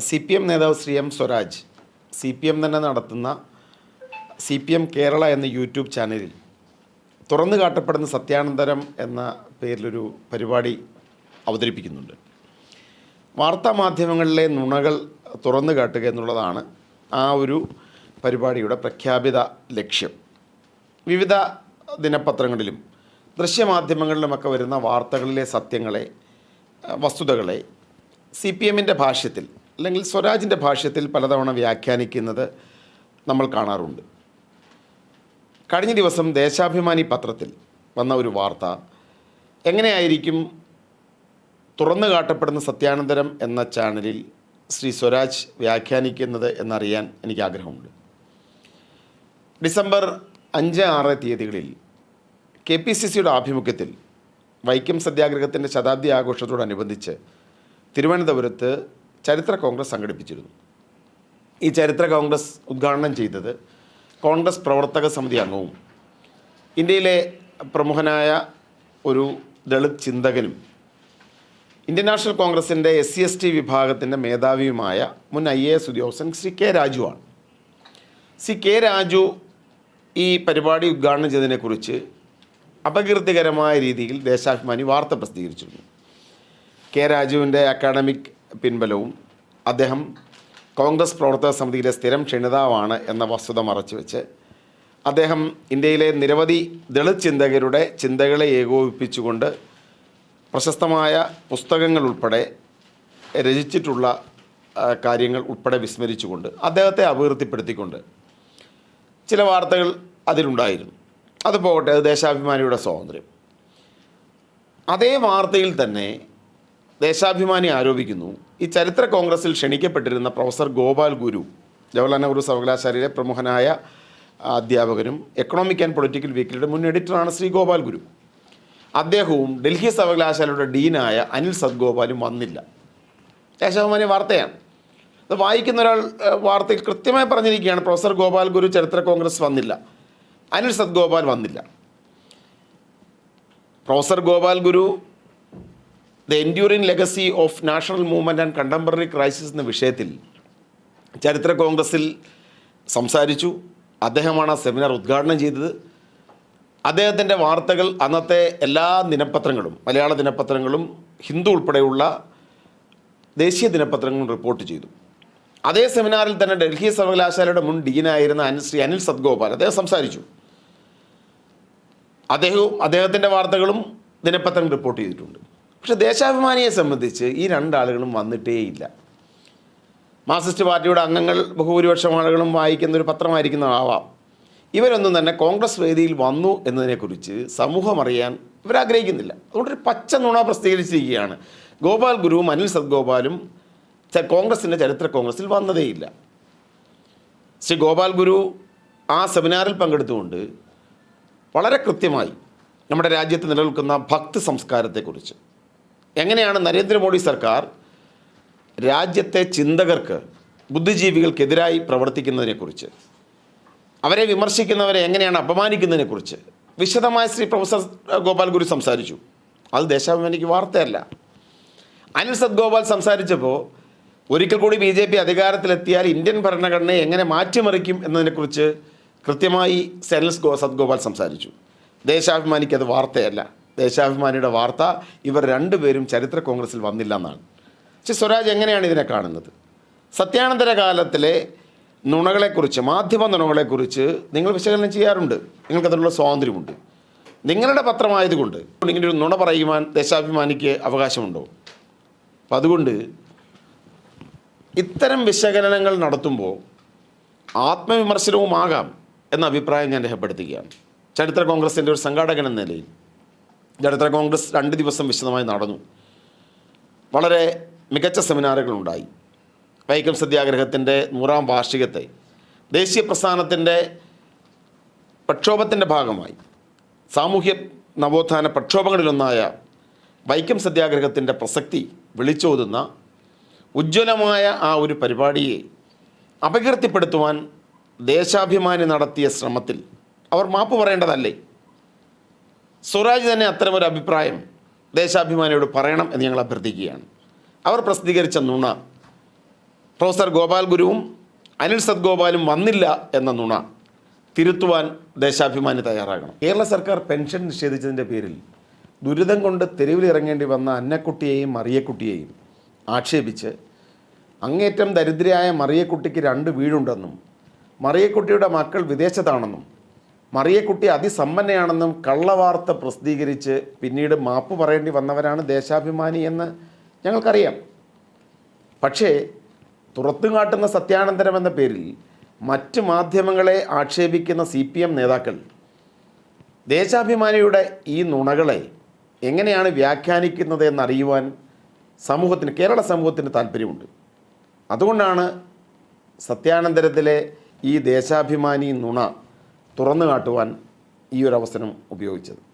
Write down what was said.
C P M നേതാവ് Shri M Swaraj C P M തന്നെ നടത്തുന്ന സി പി എം കേരള എന്ന യൂട്യൂബ് ചാനലിൽ തുറന്നു കാട്ടപ്പെടുന്ന സത്യാനന്തരം എന്ന പേരിലൊരു പരിപാടി അവതരിപ്പിക്കുന്നുണ്ട്. വാർത്താ മാധ്യമങ്ങളിലെ നുണകൾ തുറന്നു കാട്ടുക എന്നുള്ളതാണ് ആ ഒരു പരിപാടിയുടെ പ്രഖ്യാപിത ലക്ഷ്യം. വിവിധ ദിനപത്രങ്ങളിലും ദൃശ്യമാധ്യമങ്ങളിലുമൊക്കെ വരുന്ന വാർത്തകളിലെ സത്യങ്ങളെ വസ്തുതകളെ സി പി എമ്മിന്റെ ഭാഷ്യത്തിൽ അല്ലെങ്കിൽ സ്വരാജിന്റെ ഭാഷ്യത്തിൽ പലതവണ വ്യാഖ്യാനിക്കുന്നത് നമ്മൾ കാണാറുണ്ട്. കഴിഞ്ഞ ദിവസം ദേശാഭിമാനി പത്രത്തിൽ വന്ന ഒരു വാർത്ത എങ്ങനെയായിരിക്കും തുറന്നു കാട്ടപ്പെടുന്ന സത്യാനന്തരം എന്ന ചാനലിൽ ശ്രീ സ്വരാജ് വ്യാഖ്യാനിക്കുന്നത് എന്നറിയാൻ എനിക്ക് ആഗ്രഹമുണ്ട്. ഡിസംബർ അഞ്ച് ആറ് തീയതികളിൽ കെ പി സി സിയുടെ ആഭിമുഖ്യത്തിൽ വൈക്കം സത്യാഗ്രഹത്തിന്റെ ശതാബ്ദി ആഘോഷത്തോടനുബന്ധിച്ച് തിരുവനന്തപുരത്ത് ചരിത്ര കോൺഗ്രസ് സംഘടിപ്പിച്ചിരുന്നു. ഈ ചരിത്ര കോൺഗ്രസ് ഉദ്ഘാടനം ചെയ്തത് കോൺഗ്രസ് പ്രവർത്തക സമിതി അംഗവും ഇന്ത്യയിലെ പ്രമുഖനായ ഒരു ദളിത് ചിന്തകനും ഇന്ത്യൻ നാഷണൽ കോൺഗ്രസിന്റെ എസ് സി എസ് ടി വിഭാഗത്തിന്റെ മേധാവിയുമായ മുൻ ഐ എ എസ് ഉദ്യോഗസ്ഥൻ ശ്രീ കെ രാജുവാണ് സി കെ രാജു ഈ പരിപാടി ഉദ്ഘാടനം ചെയ്തതിനെക്കുറിച്ച് അപകീർത്തികരമായ രീതിയിൽ ദേശാഭിമാനി വാർത്ത പ്രസിദ്ധീകരിച്ചിരുന്നു. കെ രാജുവിന്റെ അക്കാഡമിക് പിൻബലവും അദ്ദേഹം കോൺഗ്രസ് പ്രവർത്തക സമിതിയിലെ സ്ഥിരം ക്ഷണിതാവാണ് എന്ന വസ്തുത മറച്ചുവെച്ച് അദ്ദേഹം ഇന്ത്യയിലെ നിരവധി ദളിത് ചിന്തകരുടെ ചിന്തകളെ ഏകോപിപ്പിച്ചുകൊണ്ട് പ്രശസ്തമായ പുസ്തകങ്ങൾ ഉൾപ്പെടെ രചിച്ചിട്ടുള്ള കാര്യങ്ങൾ ഉൾപ്പെടെ വിസ്മരിച്ചുകൊണ്ട് അദ്ദേഹത്തെ അപകീർത്തിപ്പെടുത്തിക്കൊണ്ട് ചില വാർത്തകൾ അതിലുണ്ടായിരുന്നു. അത് പോകട്ടെ അത് ദേശാഭിമാനിയുടെ സ്വാതന്ത്ര്യം. അതേ വാർത്തയിൽ തന്നെ ദേശാഭിമാനി ആരോപിക്കുന്നു. ഈ ചരിത്ര കോൺഗ്രസിൽ ക്ഷണിക്കപ്പെട്ടിരുന്ന പ്രൊഫസർ ഗോപാൽ ഗുരു ജവഹർലാൽ നെഹ്റു സർവകലാശാലയിലെ പ്രമുഖനായ അധ്യാപകനും എക്കണോമിക് ആൻഡ് പൊളിറ്റിക്കൽ വീക്കിലിയുടെ മുൻ എഡിറ്ററാണ് ശ്രീ ഗോപാൽ ഗുരു. അദ്ദേഹവും ഡൽഹി സർവകലാശാലയുടെ ഡീനായ അനിൽ സദ്ഗോപാലും വന്നില്ല. ദേശാഭിമാനി വാർത്തയാണ്. അത് വായിക്കുന്ന ഒരാൾ വാർത്തയിൽ കൃത്യമായി പറഞ്ഞിരിക്കുകയാണ് പ്രൊഫസർ ഗോപാൽ ഗുരു ചരിത്ര കോൺഗ്രസ് വന്നില്ല. അനിൽ സദ്ഗോപാൽ വന്നില്ല. Professor Gopal Guru the enduring legacy of national movement and contemporary crisis എന്ന വിഷയത്തിൽ ചരിത്ര കോൺഗ്രസിൽ സംസാരിച്ചു. അദ്ദേഹമാണ് ആ സെമിനാർ ഉദ്ഘാടനം ചെയ്തത്. അദ്ദേഹത്തിന്റെ വാർത്തകൾ അന്നത്തെ എല്ലാ ദിനപത്രങ്ങളും മലയാള ദിനപത്രങ്ങളും ഹിന്ദു ഉൾപ്പെടെയുള്ള ദേശീയ ദിനപത്രങ്ങളും റിപ്പോർട്ട് ചെയ്തു. അതേ സെമിനാറിൽ തന്നെ ഡൽഹി സർവകലാശാലയുടെ മുൻ ഡീനായിരുന്ന അനിൽ ശ്രീ അനിൽ സദ്ഗോപാൽ അദ്ദേഹം സംസാരിച്ചു. അദ്ദേഹവും അദ്ദേഹത്തിന്റെ വാർത്തകളും ദിനപത്രങ്ങൾ റിപ്പോർട്ട് ചെയ്തിട്ടുണ്ട്. പക്ഷേ ദേശാഭിമാനിയെ സംബന്ധിച്ച് ഈ രണ്ടാളുകളും വന്നിട്ടേയില്ല. മാർക്സിസ്റ്റ് പാർട്ടിയുടെ അംഗങ്ങൾ ബഹുഭൂരിപക്ഷം ആളുകളും വായിക്കുന്ന ഒരു പത്രമായിരിക്കുന്ന ആവാം ഇവരൊന്നും തന്നെ കോൺഗ്രസ് വേദിയിൽ വന്നു എന്നതിനെക്കുറിച്ച് സമൂഹം അറിയാൻ ഇവരാഗ്രഹിക്കുന്നില്ല. അതുകൊണ്ടൊരു പച്ച നുണ പ്രസിദ്ധീകരിച്ചിരിക്കുകയാണ്. ഗോപാൽ ഗുരുവും അനിൽ സദ്ഗോപാലും കോൺഗ്രസിന്റെ ചരിത്ര കോൺഗ്രസിൽ വന്നതേയില്ല. ശ്രീ ഗോപാൽ ഗുരു ആ സെമിനാറിൽ പങ്കെടുത്തുകൊണ്ട് വളരെ കൃത്യമായി നമ്മുടെ രാജ്യത്ത് നിലനിൽക്കുന്ന ഭക്തി സംസ്കാരത്തെക്കുറിച്ച് എങ്ങനെയാണ് നരേന്ദ്രമോദി സർക്കാർ രാജ്യത്തെ ചിന്തകർക്ക് ബുദ്ധിജീവികൾക്കെതിരായി പ്രവർത്തിക്കുന്നതിനെക്കുറിച്ച് അവരെ വിമർശിക്കുന്നവരെ എങ്ങനെയാണ് അപമാനിക്കുന്നതിനെക്കുറിച്ച് വിശദമായ ശ്രീ പ്രൊഫസർ ഗോപാൽ ഗുരു സംസാരിച്ചു. അത് ദേശാഭിമാനിക്ക് വാർത്തയല്ല. അനിൽ സദ്ഗോപാൽ സംസാരിച്ചപ്പോൾ ഒരിക്കൽ കൂടി ബി ജെ പി അധികാരത്തിലെത്തിയാൽ ഇന്ത്യൻ ഭരണഘടനയെ എങ്ങനെ മാറ്റിമറിക്കും എന്നതിനെക്കുറിച്ച് കൃത്യമായി സെനൽസ് ഗോ സദ്ഗോപാൽ സംസാരിച്ചു. ദേശാഭിമാനിക്ക് അത് വാർത്തയല്ല. ദേശാഭിമാനിയുടെ വാർത്ത ഇവർ രണ്ടുപേരും ചരിത്ര കോൺഗ്രസിൽ വന്നില്ല എന്നാണ് പക്ഷേ സ്വരാജ് എങ്ങനെയാണ് ഇതിനെ കാണുന്നത്? സത്യാനന്തര കാലത്തിലെ നുണകളെക്കുറിച്ച് മാധ്യമ നുണകളെക്കുറിച്ച് നിങ്ങൾ വിശകലനം ചെയ്യാറുണ്ട്. നിങ്ങൾക്കതിനുള്ള സ്വാതന്ത്ര്യമുണ്ട്. നിങ്ങളുടെ പത്രമായതുകൊണ്ട് ഇങ്ങനെ ഒരു നുണ പറയുവാൻ ദേശാഭിമാനിക്ക് അവകാശമുണ്ടോ? അപ്പം അതുകൊണ്ട് ഇത്തരം വിശകലനങ്ങൾ നടത്തുമ്പോൾ ആത്മവിമർശനവുമാകാം എന്ന അഭിപ്രായം ഞാൻ രേഖപ്പെടുത്തുകയാണ്. ചരിത്ര കോൺഗ്രസിന്റെ ഒരു സംഘാടകൻ എന്ന നിലയിൽ. ചരിത്ര കോൺഗ്രസ് രണ്ട് ദിവസം വിശദമായി നടന്നു. വളരെ മികച്ച സെമിനാറുകളുണ്ടായി. വൈക്കം സത്യാഗ്രഹത്തിന്റെ നൂറാം വാർഷികത്തെ ദേശീയ പ്രസ്ഥാനത്തിന്റെ പ്രക്ഷോഭത്തിന്റെ ഭാഗമായി സാമൂഹ്യ നവോത്ഥാന പ്രക്ഷോഭങ്ങളിലൊന്നായ വൈക്കം സത്യാഗ്രഹത്തിന്റെ പ്രസക്തി വിളിച്ചോതുന്ന ഉജ്ജ്വലമായ ആ ഒരു പരിപാടിയെ അപകീർത്തിപ്പെടുത്തുവാൻ ദേശാഭിമാനി നടത്തിയ ശ്രമത്തിൽ അവർ മാപ്പ് പറയേണ്ടതല്ലേ? സ്വരാജ് തന്നെ അത്തരമൊരു അഭിപ്രായം ദേശാഭിമാനിയോട് പറയണം എന്ന് ഞങ്ങൾ അഭ്യർത്ഥിക്കുകയാണ്. അവർ പ്രസിദ്ധീകരിച്ച നുണ. പ്രൊഫസർ ഗോപാൽ ഗുരുവും അനിൽ സദ്ഗോപാലും വന്നില്ല എന്ന നുണ തിരുത്തുവാൻ ദേശാഭിമാനി തയ്യാറാകണം. കേരള സർക്കാർ പെൻഷൻ നിഷേധിച്ചതിന്റെ പേരിൽ ദുരിതം കൊണ്ട് തെരുവിലിറങ്ങേണ്ടി വന്ന അന്നക്കുട്ടിയെയും മറിയക്കുട്ടിയെയും ആക്ഷേപിച്ച് അങ്ങേറ്റം ദരിദ്രയായ മറിയക്കുട്ടിക്ക് രണ്ട് വീടുണ്ടെന്നും മറിയക്കുട്ടിയുടെ മക്കൾ വിദേശത്താണെന്നും മറിയക്കുട്ടി അതിസമ്പന്നയാണെന്നും കള്ളവാർത്ത പ്രസിദ്ധീകരിച്ച് പിന്നീട് മാപ്പ് പറയേണ്ടി വന്നവരാണ് ദേശാഭിമാനി എന്ന് ഞങ്ങൾക്കറിയാം. പക്ഷേ തുറത്തുകാട്ടുന്ന സത്യാനന്തരം എന്ന പേരിൽ മറ്റ് മാധ്യമങ്ങളെ ആക്ഷേപിക്കുന്ന സി പി എം നേതാക്കൾ ദേശാഭിമാനിയുടെ ഈ നുണകളെ എങ്ങനെയാണ് വ്യാഖ്യാനിക്കുന്നത് എന്നറിയുവാൻ സമൂഹത്തിന് കേരള സമൂഹത്തിന് താല്പര്യമുണ്ട്. അതുകൊണ്ടാണ് സത്യാനന്തരത്തിലെ ഈ ദേശാഭിമാനി നുണ തുറന്നു കാട്ടുവാൻ ഈ ഒരു അവസരം ഉപയോഗിച്ചത്.